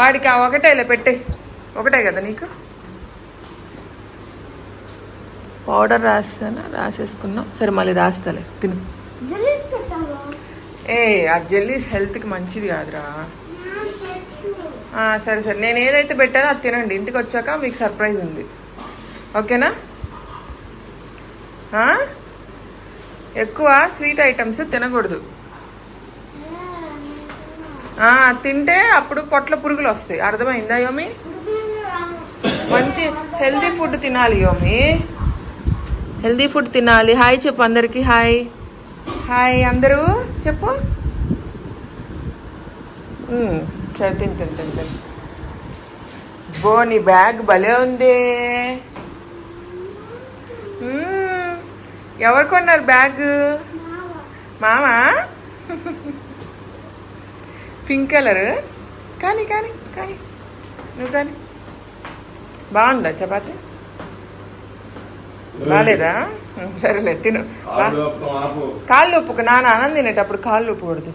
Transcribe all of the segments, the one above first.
వాడికి ఆ ఒకటేలే పెట్టే. ఒకటే కదా నీకు? పౌడర్ రాస్తానా? రాసేసుకున్నాం సరే మళ్ళీ రాస్తాలే. తిను. ఏ ఆ జెల్లీస్ హెల్త్కి మంచిది కాదురా. సరే సరే. నేను ఏదైతే పెట్టానో అది తినండి. ఇంటికి వచ్చాక మీకు సర్ప్రైజ్ ఉంది. ఓకేనా? ఎక్కువ స్వీట్ ఐటమ్స్ తినకూడదు. తింటే అప్పుడు పొట్ల పురుగులు వస్తాయి. అర్థమైందా యోమి? మంచి హెల్దీ ఫుడ్ తినాలి యోమి. హెల్తీ ఫుడ్ తినాలి. హాయ్ చెప్పు అందరికీ హాయ్. హాయ్ అందరూ. చెప్పు. సరే తిని తిని తిని తిని. బో నీ బ్యాగ్ భలే ఉంది. ఎవరు కొన్నారు బ్యాగ్? మామా పింక్ కలర్. కానీ కానీ కానీ. నువ్వు కానీ బాగుందా చపాతి? బాగాలేదా సరేలే తిను. కాళ్ళు ఉప్పుకు నాన్న ఆనంద్ తినేటప్పుడు కాళ్ళు ఉప్పు కొడుతు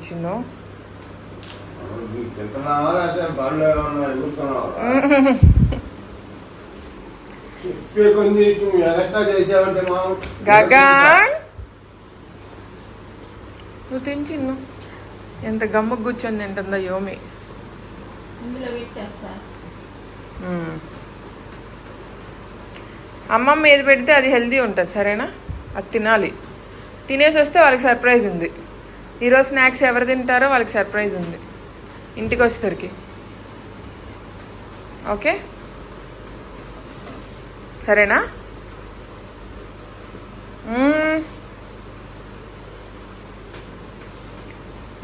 మా గగన్! నువ్వు తిని చిన్ను. ఎంత గమ్మకు కూర్చొని తింటుందో యోమి. అమ్మమ్మ ఏది పెడితే అది హెల్దీ ఉంటుంది సరేనా? అది తినాలి. తినేసి వస్తే వాళ్ళకి సర్ప్రైజ్ ఉంది. ఈరోజు స్నాక్స్ ఎవరు తింటారో వాళ్ళకి సర్ప్రైజ్ ఉంది. ఇంటికి వచ్చేసరికి. ఓకే? సరేనా?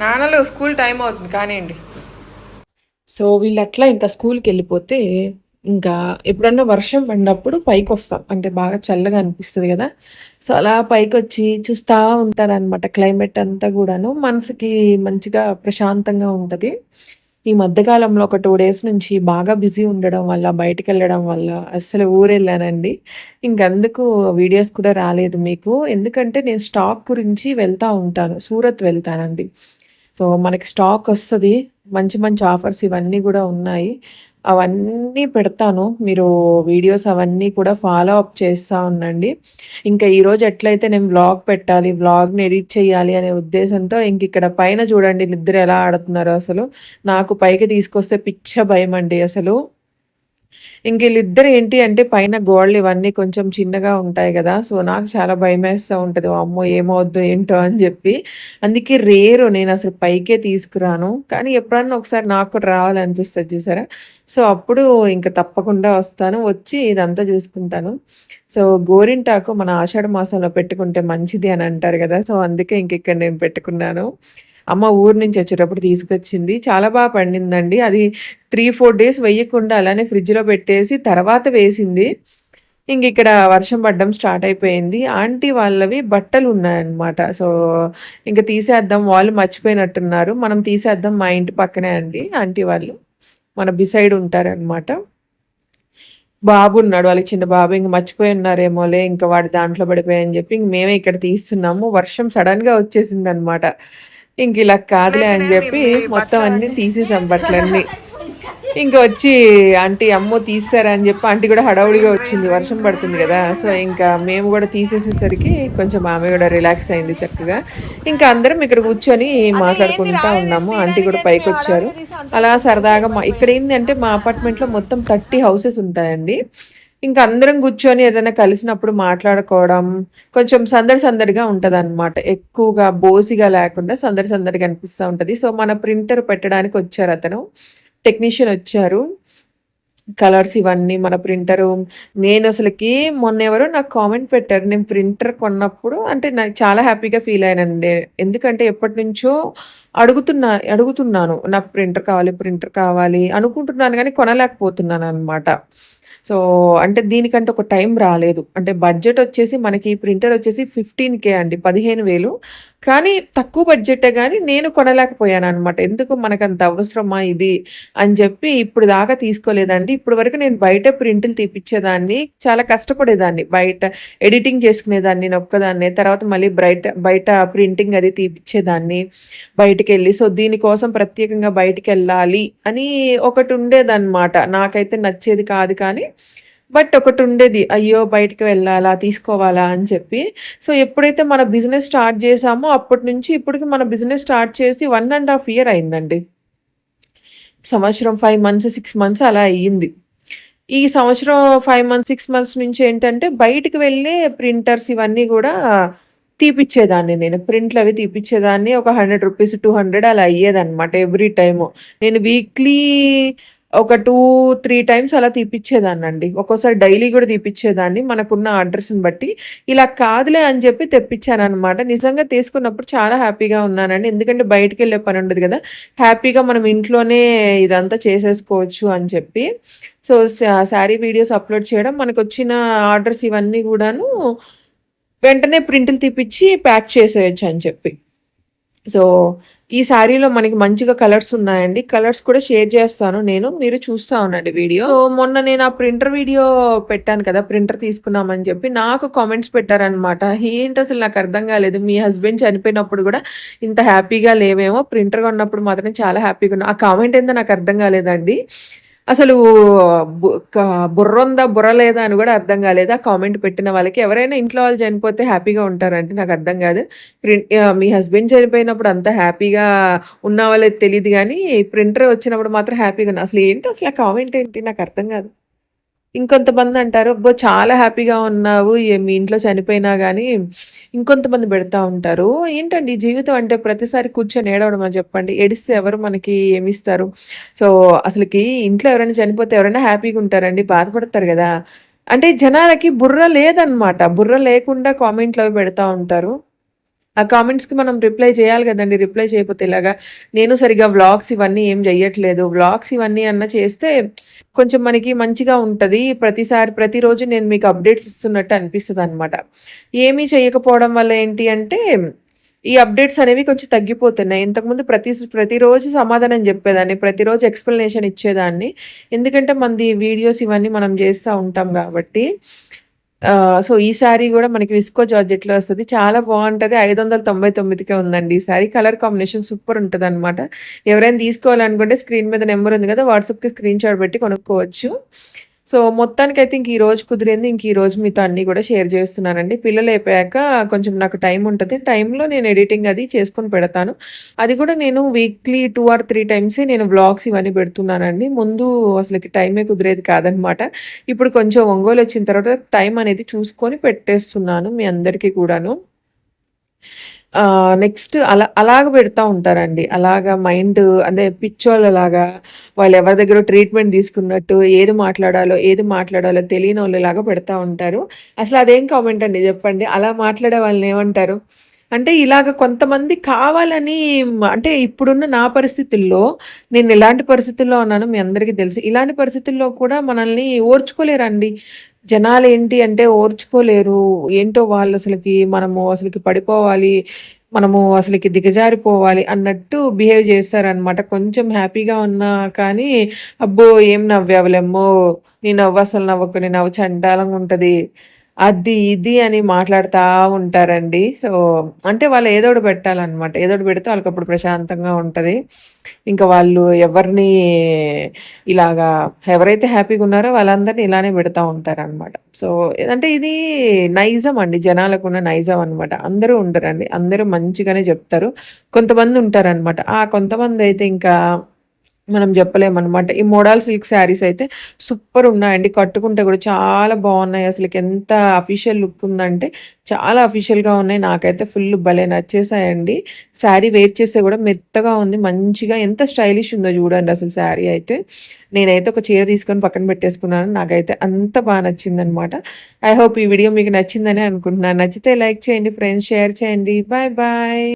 నాన్నలు స్కూల్ టైం అవుతుంది కానివ్వండి. సో వీళ్ళు అట్లా ఇంకా స్కూల్కి వెళ్ళిపోతే ఇంకా ఎప్పుడన్నా వర్షం పడినప్పుడు పైకి వస్తాం అంటే బాగా చల్లగా అనిపిస్తుంది కదా. సో అలా పైకి వచ్చి చూస్తూ ఉంటాను అనమాట క్లైమేట్ అంతా కూడాను. మనసుకి మంచిగా ప్రశాంతంగా ఉంటుంది. ఈ మధ్యకాలంలో ఒక టూ డేస్ నుంచి బాగా బిజీ ఉండడం వల్ల బయటకు వెళ్ళడం వల్ల అసలు ఊరెళ్ళానండి. వెళ్ళానండి ఇంకందుకు వీడియోస్ కూడా రాలేదు మీకు. ఎందుకంటే నేను స్టాక్ గురించి వెళ్తూ ఉంటాను. సూరత్ వెళ్తానండి. సో మనకి స్టాక్ వస్తుంది మంచి మంచి ఆఫర్స్ ఇవన్నీ కూడా ఉన్నాయి. అవన్నీ పెడతాను. మీరు వీడియోస్ అవన్నీ కూడా ఫాలో అప్ చేస్తూ ఉండండి. ఇంకా ఈరోజు ఎట్లయితే నేను వ్లాగ్ పెట్టాలి వ్లాగ్ని ఎడిట్ చేయాలి అనే ఉద్దేశంతో ఇంక ఇక్కడ పైన చూడండి నిద్ర ఎలా ఆడుతున్నారో అసలు. నాకు పైకి తీసుకొస్తే పిచ్చ భయం అండి అసలు. ఇంక వీళ్ళిద్దరు ఏంటి అంటే పైన గోడలు ఇవన్నీ కొంచెం చిన్నగా ఉంటాయి కదా. సో నాకు చాలా భయం వేస్తూ ఉంటుంది. అమ్మో ఏమవుద్దు ఏంటో అని చెప్పి. అందుకే రేరు నేను అసలు పైకే తీసుకురాను. కానీ ఎప్పుడన్నా ఒకసారి నాకు కూడా రావాలనిపిస్తుంది చూసారా? సో అప్పుడు ఇంకా తప్పకుండా వస్తాను. వచ్చి ఇదంతా చూసుకుంటాను. సో గోరింటాకు మన ఆషాఢ మాసంలో పెట్టుకుంటే మంచిది అని అంటారు కదా. సో అందుకే ఇంక ఇక్కడ నేను పెట్టుకున్నాను. అమ్మ ఊరు నుంచి వచ్చేటప్పుడు తీసుకొచ్చింది. చాలా బాగా పండిందండి. అది త్రీ ఫోర్ డేస్ వేయకుండా అలానే ఫ్రిడ్జ్లో పెట్టేసి తర్వాత వేసింది. ఇంక ఇక్కడ వర్షం పడడం స్టార్ట్ అయిపోయింది. ఆంటీ వాళ్ళవి బట్టలు ఉన్నాయన్నమాట. సో ఇంకా తీసేద్దాం. వాళ్ళు మర్చిపోయినట్టున్నారు. మనం తీసేద్దాం మా ఇంటి పక్కనే అండి ఆంటీ వాళ్ళు. మన బిసైడ్ ఉంటారనమాట బాబు ఉన్నాడు. వాళ్ళకి చిన్న బాబు ఇంక మర్చిపోయి ఉన్నారేమోలే ఇంకా వాడు దాంట్లో పడిపోయాయని చెప్పి ఇంక మేమే ఇక్కడ తీస్తున్నాము. వర్షం సడన్గా వచ్చేసింది అనమాట ఇంక ఇలా కాదులే అని చెప్పి మొత్తం అన్ని తీసేసాం బట్టలన్నీ. ఇంకా వచ్చి ఆంటీ అమ్మో తీసారా అని చెప్పి ఆంటీ కూడా హడావుడిగా వచ్చింది. వర్షం పడుతుంది కదా. సో ఇంకా మేము కూడా తీసేసేసరికి కొంచెం ఆమె కూడా రిలాక్స్ అయింది చక్కగా. ఇంకా అందరం ఇక్కడ కూర్చొని మాట్లాడుకుంటా ఉన్నాము. ఆంటీ కూడా పైకి వచ్చారు. అలా సరదాగా మా ఇక్కడ ఏంటంటే మా అపార్ట్మెంట్లో మొత్తం థర్టీ హౌసెస్ ఉంటాయండి. ఇంకా అందరం కూర్చొని ఏదైనా కలిసినప్పుడు మాట్లాడుకోవడం కొంచెం సందడి సందడిగా ఉంటుంది అనమాట ఎక్కువగా బోసిగా లేకుండా సందడి సందడిగా అనిపిస్తూ ఉంటుంది. సో మన ప్రింటర్ పెట్టడానికి వచ్చారు అతను. టెక్నీషియన్ వచ్చారు. కలర్స్ ఇవన్నీ మన ప్రింటరు. నేను అసలుకి మొన్న ఎవరో నాకు కామెంట్ పెట్టారు. నేను ప్రింటర్ కొన్నప్పుడు అంటే నాకు చాలా హ్యాపీగా ఫీల్ అయినండి ఎందుకంటే ఎప్పటి నుంచో అడుగుతున్నా అడుగుతున్నాను. నాకు ప్రింటర్ కావాలి ప్రింటర్ కావాలి అనుకుంటున్నాను కానీ కొనలేకపోతున్నాను అనమాట సో అంటే దీనికంటే ఒక టైం రాలేదు. అంటే బడ్జెట్ వచ్చేసి మనకి ప్రింటర్ వచ్చేసి ఫిఫ్టీన్ కే అండి పదిహేను వేలు. కానీ తక్కువ బడ్జెటే కానీ నేను కొనలేకపోయాను అనమాట ఎందుకు మనకు అంత అవసరమా ఇది అని చెప్పి ఇప్పుడు దాకా తీసుకోలేదండి. ఇప్పుడు వరకు నేను బయట ప్రింట్లు తీపిచ్చేదాన్ని చాలా కష్టపడేదాన్ని. బయట ఎడిటింగ్ చేసుకునేదాన్ని నేను ఒక్కదాన్ని తర్వాత మళ్ళీ బయట బయట ప్రింటింగ్ అది తీపిచ్చేదాన్ని బయటికి వెళ్ళి సో దీనికోసం ప్రత్యేకంగా బయటికి వెళ్ళాలి అని ఒకటి ఉండేదన్నమాట. నాకైతే నచ్చేది కాదు కానీ బట్ ఒకటి ఉండేది అయ్యో బయటికి వెళ్ళాలా తీసుకోవాలా అని చెప్పి. సో ఎప్పుడైతే మన బిజినెస్ స్టార్ట్ చేసామో అప్పటి నుంచి ఇప్పటికి మన బిజినెస్ స్టార్ట్ చేసి వన్ అండ్ హాఫ్ ఇయర్ అయిందండి. సంవత్సరం ఫైవ్ మంత్స్ సిక్స్ మంత్స్ అలా అయ్యింది. ఈ సంవత్సరం ఫైవ్ మంత్స్ సిక్స్ మంత్స్ నుంచి ఏంటంటే బయటికి వెళ్ళే ప్రింటర్స్ ఇవన్నీ కూడా తీపిచ్చేదాన్ని నేను. ప్రింట్లు అవి తీపిచ్చేదాన్ని. ఒక హండ్రెడ్ రూపీస్ టూ హండ్రెడ్ అలా అయ్యేదన్నమాట ఎవ్రీ టైము. నేను వీక్లీ ఒక టూ త్రీ టైమ్స్ అలా తీపిచ్చేదాన్ని అండి ఒక్కోసారి డైలీ కూడా తీపిచ్చేదాన్ని. మనకున్న ఆర్డర్స్ని బట్టి ఇలా కాదులే అని చెప్పి తెప్పించాను అనమాట నిజంగా తీసుకున్నప్పుడు చాలా హ్యాపీగా ఉన్నానండి. ఎందుకంటే బయటకు వెళ్ళే పని ఉండదు కదా. హ్యాపీగా మనం ఇంట్లోనే ఇదంతా చేసేసుకోవచ్చు అని చెప్పి. సో శారీ వీడియోస్ అప్లోడ్ చేయడం మనకు వచ్చిన ఆర్డర్స్ ఇవన్నీ కూడాను వెంటనే ప్రింట్లు తీపిచ్చి ప్యాక్ చేసేయచ్చు అని చెప్పి. సో ఈ శారీలో మనకి మంచిగా కలర్స్ ఉన్నాయండి. కలర్స్ కూడా షేర్ చేస్తాను నేను. మీరు చూస్తా ఉండండి వీడియో. సో మొన్న నేను ఆ ప్రింటర్ వీడియో పెట్టాను కదా ప్రింటర్ తీసుకున్నామని చెప్పి నాకు కామెంట్స్ పెట్టారనమాట ఏంటి అసలు నాకు అర్థం కాలేదు. మీ హస్బెండ్ చనిపోయినప్పుడు కూడా ఇంత హ్యాపీగా లేవేమో. ప్రింటర్ కొన్నప్పుడు మాత్రం చాలా హ్యాపీగా ఉన్నా. ఆ కామెంట్ ఏందో నాకు అర్థం కాలేదండి. అసలు బు- క- బుర్ర ఉందా బుర్ర లేదా అని కూడా అర్థం కాలేదు? ఆ కామెంట్ పెట్టిన వాళ్ళకి ఎవరైనా ఇంట్లో వాళ్ళు చనిపోతే హ్యాపీగా ఉంటారంటే నాకు అర్థం కాదు. ప్రింట్ మీ హస్బెండ్ చనిపోయినప్పుడు అంత హ్యాపీగా ఉన్న వాళ్ళకి తెలియదు కానీ ప్రింటర్ వచ్చినప్పుడు మాత్రం హ్యాపీగా ఉన్నా. అసలు ఏంటి అసలు ఆ కామెంట్ ఏంటి? నాకు అర్థం కాదు. ఇంకొంతమంది అంటారు అబ్బో చాలా హ్యాపీగా ఉన్నావు ఏ- మీ ఇంట్లో చనిపోయినా కానీ ఇంకొంతమంది పెడతా ఉంటారు. ఏంటండి జీవితం అంటే ప్రతిసారి కూర్చొని ఏడవడం అని చెప్పండి. ఏడిస్తే ఎవరు మనకి ఏమిస్తారు? సో అసలుకి ఇంట్లో ఎవరైనా చనిపోతే ఎవరైనా హ్యాపీగా ఉంటారండి బాధపడతారు కదా. అంటే జనాలకి బుర్ర లేదనమాట బుర్ర లేకుండా కామెంట్లు అవి పెడతా ఉంటారు. ఆ కామెంట్స్కి మనం రిప్లై చేయాలి కదండి. రిప్లై చేయకపోతే ఇలాగా నేను సరిగా వ్లాగ్స్ ఇవన్నీ ఏం చెయ్యట్లేదు. వ్లాగ్స్ ఇవన్నీ అన్న చేస్తే కొంచెం మనకి మంచిగా ఉంటుంది. ప్రతిసారి ప్రతిరోజు నేను మీకు అప్డేట్స్ ఇస్తున్నట్టు అనిపిస్తుంది అనమాట ఏమీ చేయకపోవడం వల్ల ఏంటి అంటే ఈ అప్డేట్స్ అనేవి కొంచెం తగ్గిపోతున్నాయి. ఇంతకుముందు ప్రతి ప్రతిరోజు సమాధానం చెప్పేదాన్ని ప్రతిరోజు ఎక్స్ప్లెనేషన్ ఇచ్చేదాన్ని. ఎందుకంటే మనది వీడియోస్ ఇవన్నీ మనం చేస్తూ ఉంటాం కాబట్టి సో ఈ శారీ కూడా మనకి విస్కో జార్జెట్లో వస్తుంది. చాలా బాగుంటుంది. ఐదు వందల తొంభై తొమ్మిదికే ఉందండి ఈ శారీ కలర్ కాంబినేషన్ సూపర్ ఉంటుంది అనమాట ఎవరైనా తీసుకోవాలనుకుంటే స్క్రీన్ మీద నెంబర్ ఉంది కదా వాట్సాప్కి స్క్రీన్ షాట్ పెట్టి కొనుక్కోవచ్చు. సో మొత్తానికైతే ఇంక ఈ రోజు కుదిరింది ఇంక ఈ రోజు మీతో అన్నీ కూడా షేర్ చేస్తున్నానండి. పిల్లలు అయిపోయాక కొంచెం నాకు టైం ఉంటుంది. టైంలో నేను ఎడిటింగ్ అది చేసుకొని పెడతాను. అది కూడా నేను weekly two or three times నేను వ్లాగ్స్ ఇవన్నీ పెడుతున్నానండి. ముందు అసలుకి టైమే కుదిరేది కాదనమాట. ఇప్పుడు కొంచెం ఒంగోలు వచ్చిన తర్వాత టైం అనేది చూసుకొని పెట్టేస్తున్నాను మీ అందరికీ కూడాను. నెక్స్ట్ అలా అలాగ పెడతా ఉంటారండి. అలాగా మైండ్ అదే పిచ్చోళ్ళలాగా వాళ్ళు ఎవరి దగ్గర ట్రీట్మెంట్ తీసుకున్నట్టు ఏది మాట్లాడాలో ఏది మాట్లాడాలో తెలియని వాళ్ళు ఇలాగ పెడతా ఉంటారు. అసలు అదేం కామెంట్ అండి చెప్పండి? అలా మాట్లాడే వాళ్ళని ఏమంటారు? అంటే ఇలాగ కొంతమంది కావాలని అంటే ఇప్పుడున్న నా పరిస్థితుల్లో నేను ఎలాంటి పరిస్థితుల్లో ఉన్నానో మీ అందరికీ తెలుసు. ఇలాంటి పరిస్థితుల్లో కూడా మనల్ని ఓర్చుకోలేరండి. జనాలు ఏంటి అంటే ఓర్చుకోలేరు. ఏంటో వాళ్ళు అసలుకి మనము అసలుకి పడిపోవాలి మనము అసలుకి దిగజారిపోవాలి అన్నట్టు బిహేవ్ చేస్తారనమాట కొంచెం హ్యాపీగా ఉన్నా కానీ అబ్బో ఏం నవ్వావులేమ్మో నీ నవ్వు అసలు నవ్వకు నీ నవ్వు చండాలంగా ఉంటుంది. అది ఇది అని మాట్లాడుతూ ఉంటారండి. సో అంటే వాళ్ళు ఏదో ఒకటి పెట్టాలన్నమాట. ఏదో పెడితే వాళ్ళకి అప్పుడు ప్రశాంతంగా ఉంటుంది. ఇంకా వాళ్ళు ఎవరిని ఇలాగా ఎవరైతే హ్యాపీగా ఉన్నారో వాళ్ళందరినీ ఇలానే పెడతా ఉంటారనమాట సో అంటే ఇది నైజం అండి. జనాలకు ఉన్న నైజం అనమాట అందరూ ఉండరండి. అందరూ మంచిగానే చెప్తారు. కొంతమంది ఉంటారనమాట ఆ కొంతమంది అయితే ఇంకా మనం చెప్పలేమన్నమాట. ఈ మోడల్ సిల్క్ శారీస్ అయితే సూపర్ ఉన్నాయండి. కట్టుకుంటే కూడా చాలా బాగున్నాయి. అసలు ఎంత అఫీషియల్ లుక్ ఉందంటే చాలా అఫీషియల్గా ఉన్నాయి. నాకైతే ఫుల్ భలే నచ్చేసాయండి. శారీ వేర్ చేస్తే కూడా మెత్తగా ఉంది. మంచిగా ఎంత స్టైలిష్ ఉందో చూడండి అసలు శారీ అయితే. నేనైతే ఒక చీర తీసుకొని పక్కన పెట్టేసుకున్నాను. నాకైతే అంత బాగా నచ్చిందనమాట ఐ హోప్ ఈ వీడియో మీకు నచ్చిందని అనుకుంటున్నాను. నచ్చితే లైక్ చేయండి ఫ్రెండ్స్ షేర్ చేయండి. Bye bye.